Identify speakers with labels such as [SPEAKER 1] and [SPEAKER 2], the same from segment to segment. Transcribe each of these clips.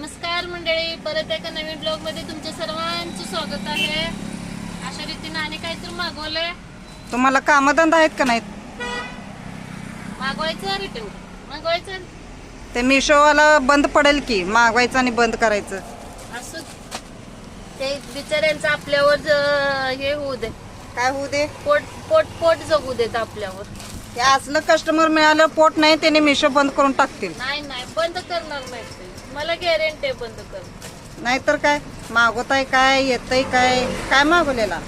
[SPEAKER 1] नमस्कार मंडळी परत एका नवीन ब्लॉगमध्ये तुमच्या सर्वांचं स्वागत आहे. अशा रीतीने आणि काहीतरी मागवलंय.
[SPEAKER 2] तुम्हाला कामधंदा आहेत का नाहीत?
[SPEAKER 1] मागवायचं रिटर्न मागवायचं
[SPEAKER 2] ते मिशोवाला बंद पडेल की मागवायचं आणि बंद करायचं.
[SPEAKER 1] असं ते बिचाऱ्यांचं आपल्यावर ज- हे होऊ दे.
[SPEAKER 2] काय होऊ दे?
[SPEAKER 1] पोट पोट पोट जगू देत आपल्यावर.
[SPEAKER 2] हे असलं कस्टमर मिळालं पोट नाही त्याने मिशो बंद करून टाकतील.
[SPEAKER 1] नाही नाही बंद करणार नाही ते. मला गॅरंटी आहे बंद कर
[SPEAKER 2] नाहीतर काय? मागवताय काय? येतय काय? काय मागवलेला?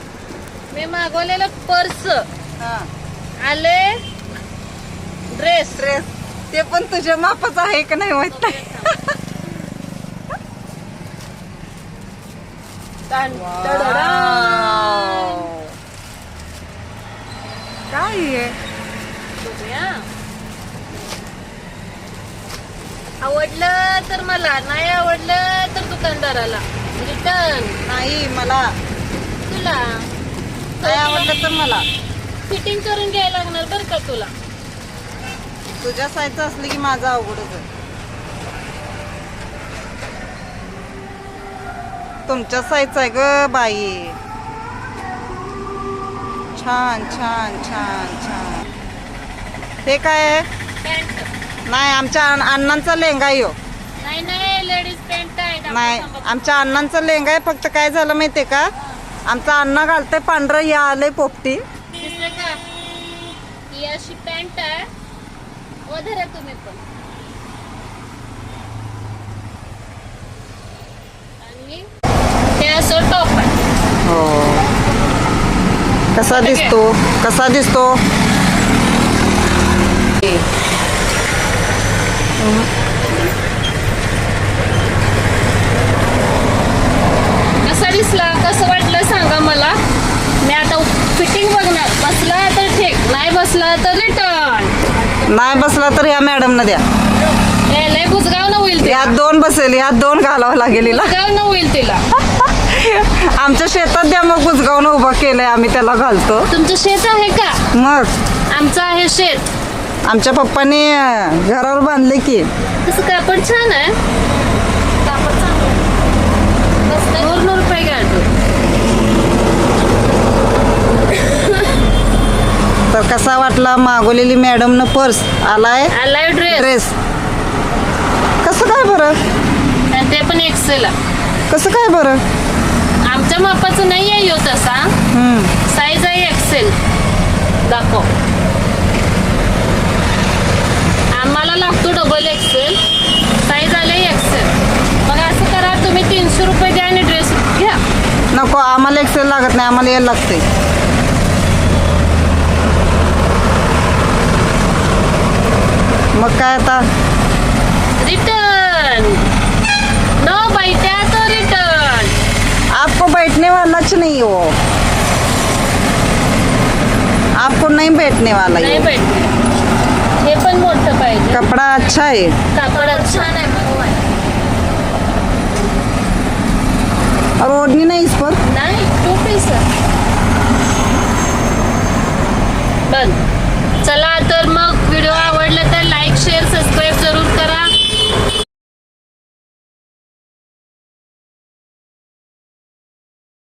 [SPEAKER 1] मी मागवलेलं पर्स.
[SPEAKER 2] हा.
[SPEAKER 1] आले ड्रेस
[SPEAKER 2] ड्रेस ते पण तुझ्या मापाचं आहे का नाही माहीत नाही? काय आहे?
[SPEAKER 1] बघूया. आवडलं तर मला नाही आवडलं तर दुकानदाराला. रिटर्न
[SPEAKER 2] नाही मला.
[SPEAKER 1] तुला?
[SPEAKER 2] नाही आवडलं तर मला.
[SPEAKER 1] फिटिंग करून घ्यायला लागणार बरं का तुला?
[SPEAKER 2] तुझ्या साईजचं असलं की माझं अवघडच आहे. तुमच्या साईजचं आहे ग बाई. छान छान छान छान. हे काय आहे?
[SPEAKER 1] पॅन्ट.
[SPEAKER 2] नाही आमच्या अण्ण- अण्णांचा लेंगा आहे ह्यो.
[SPEAKER 1] नाही नाही लेडीज पॅन्ट आहे.
[SPEAKER 2] नाही. आमच्या अण्णांचा लेंगा आहे फक्त काय झालं माहितीये का? आमचा अण्णा घालतंय पांढरं या आलंय पोपटी.
[SPEAKER 1] दिसलं का? ही अशी पॅन्ट आहे. ओ धरा तुम्ही पण. आणि हे असं टॉप आहे.
[SPEAKER 2] हो. कसा दिसतो? कसा दिसतो?
[SPEAKER 1] दिसला कसं वाटलं सांगा मला? मी आता फिटिंग बघणार. बसला तर ठीक नाही बसला तर रिटर्न
[SPEAKER 2] नाही बसला तर या मॅडम न द्या
[SPEAKER 1] लय बुजगाव न होईल
[SPEAKER 2] यात दोन बसेल यात दोन घालावं लागेल
[SPEAKER 1] न होईल तिला.
[SPEAKER 2] आमच्या शेतात द्या मग बुजगावनं उभं केलंय आम्ही त्याला घालतो.
[SPEAKER 1] तुमचं शेत आहे का?
[SPEAKER 2] मग?
[SPEAKER 1] आमचं आहे शेत.
[SPEAKER 2] आमच्या पप्पानी घरावर बांधले की.
[SPEAKER 1] तसं कापड छान आहे कापड चांगलं नूर नूर रुपये काढतो
[SPEAKER 2] तर कसा वाटला? मागवलेली मॅडम न पर्स. आलाय?
[SPEAKER 1] आलाय ड्रेस
[SPEAKER 2] ड्रेस कसं काय बरं?
[SPEAKER 1] आणि ते पण एक्सेल
[SPEAKER 2] कसं काय बरं?
[SPEAKER 1] आमच्या मापाचं नाही आहे यो तसा.
[SPEAKER 2] हम्म.
[SPEAKER 1] साईज आहे एक्सेल दाखव. आम्हाला लागतो डबल एक्सेल साईज आले एक्सेल मग असं करा तुम्ही तीनशे रुपये द्या आणि ड्रेस घ्या.
[SPEAKER 2] नको आम्हाला एक्सेल लागत नाही आम्हाला यायला लागते मग काय आता।
[SPEAKER 1] रिटर्न नो बैठ्या तो रिटर्न
[SPEAKER 2] आपको बैठने वाला च नहीं हो आपको नहीं बैठने वाला
[SPEAKER 1] नाही
[SPEAKER 2] ये
[SPEAKER 1] हे पण मोठं पाहिजे.
[SPEAKER 2] कपड़ा अच्छा है
[SPEAKER 1] कापड छान आहे मऊ आहे.
[SPEAKER 2] और ओढ़नी नहीं इस पर
[SPEAKER 1] नाही टू पीस